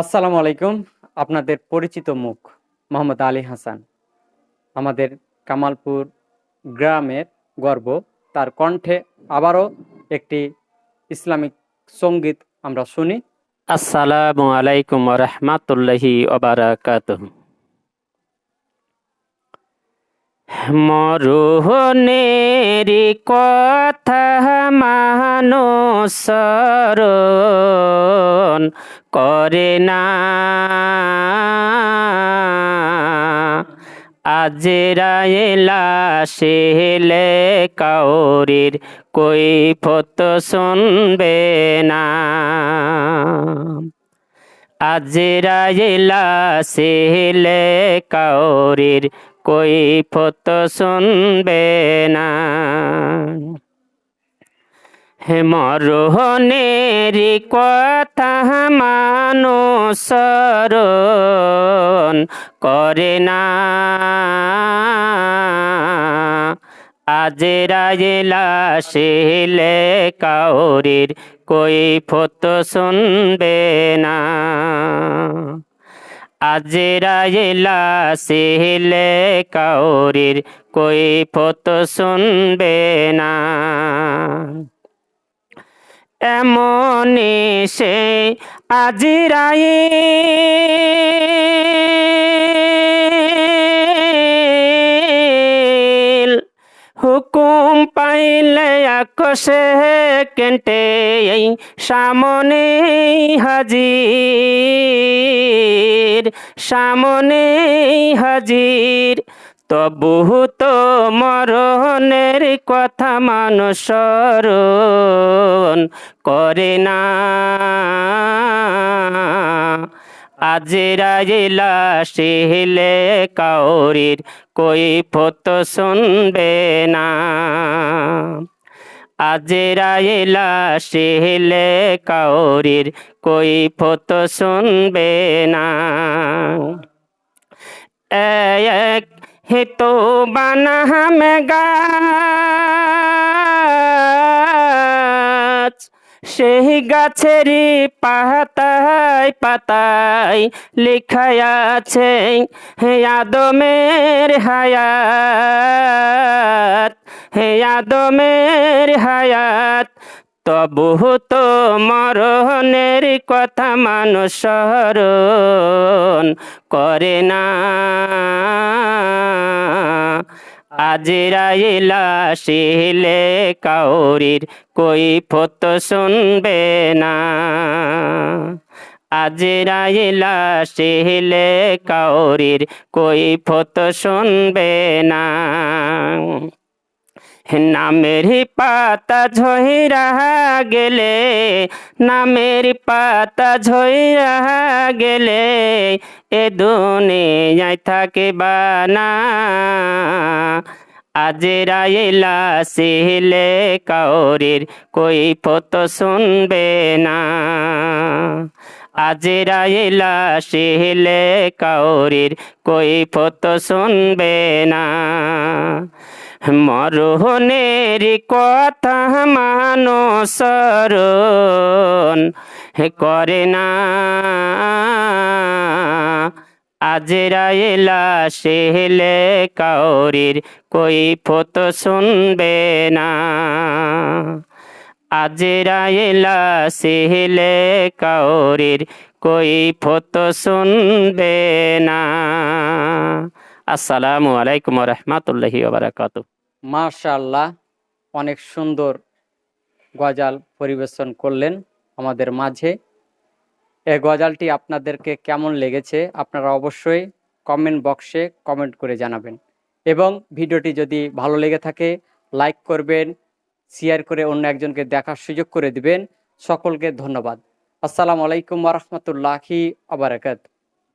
আসসালামু আলাইকুম, আপনাদের পরিচিত মুখ মোহাম্মদ আলী হাসান। আমাদের কামালপুর গ্রামের গর্ব, তার কণ্ঠে আবারও একটি ইসলামিক সংগীত আমরা শুনি। আসসালামু আলাইকুম রহমাতুল্লাহি ওবারাকাত মরুহনের কথা মানুষরণ করে না। আজরাইলা সেলে কাউরির কই ফত শুনবে না। আজরাইলা সেলে কাউরির কই ফত শুনবে না। মরহনের কথা মানুষরণ করে না। আজরাইলা সেলে কাউরির কই ফত শুনবে না। আজরাইলা সেলে কাউরির কই ফত শুনবে না। এমনি সে আজিরাইল হুকুম পাইলে আকশে কেন্টে সামনে হাজির সামনে হাজির। তবু তো মরণের কথা মানুষরণ করে না। আজরাইলা সেহলে কাউরির কই ফত শুনবে না। আজরাইলা সেহলে কাউরির কই ফত শুনবে না। এক হেতু বানা মে গাছ, সেই গাছেরই পাতায় পাতায় লেখায় আছে, হে আদমের হায়াত, হে আদমের হায়াত। তবু তো মরণের কথা মানুষরণ করে না। আজরাইলা শিলে কাউরির কই ফত শুনবে না। আজরাইলা শিলে কাউরির কই ফত শুনবে না। নামের পাতা ঝইরা গেলে, নামের পাতা ঝইরা গেলে, এ দুনিয়ায় থাকে বানা আজরাইলা সিলে কাউরির কই ফত শুনবে না। আজরাইলা সিলে কাউরির কই ফত শুনবে না। মরহনের কথা মানুষরণ করে না। আজরাইলা সেহলে কাউরির কই ফত শুনবে না। আজরাইলা সেহলে কাউরির কই ফত শুনবে না। আসসালামু আলাইকুম রহমতুল্লাহি বারাকাতু মাশাআল্লাহ, অনেক সুন্দর গজাল পরিবেশন করলেন আমাদের মাঝে। এই গজালটি আপনাদেরকে কেমন লেগেছে আপনারা অবশ্যই কমেন্ট বক্সে কমেন্ট করে জানাবেন। এবং ভিডিওটি যদি ভালো লেগে থাকে লাইক করবেন শেয়ার করে অন্য একজনকে দেখার সুযোগ করে দিবেন। সকলকে ধন্যবাদ। আসসালামু আলাইকুম রহমতুল্লাহি আবরাকাত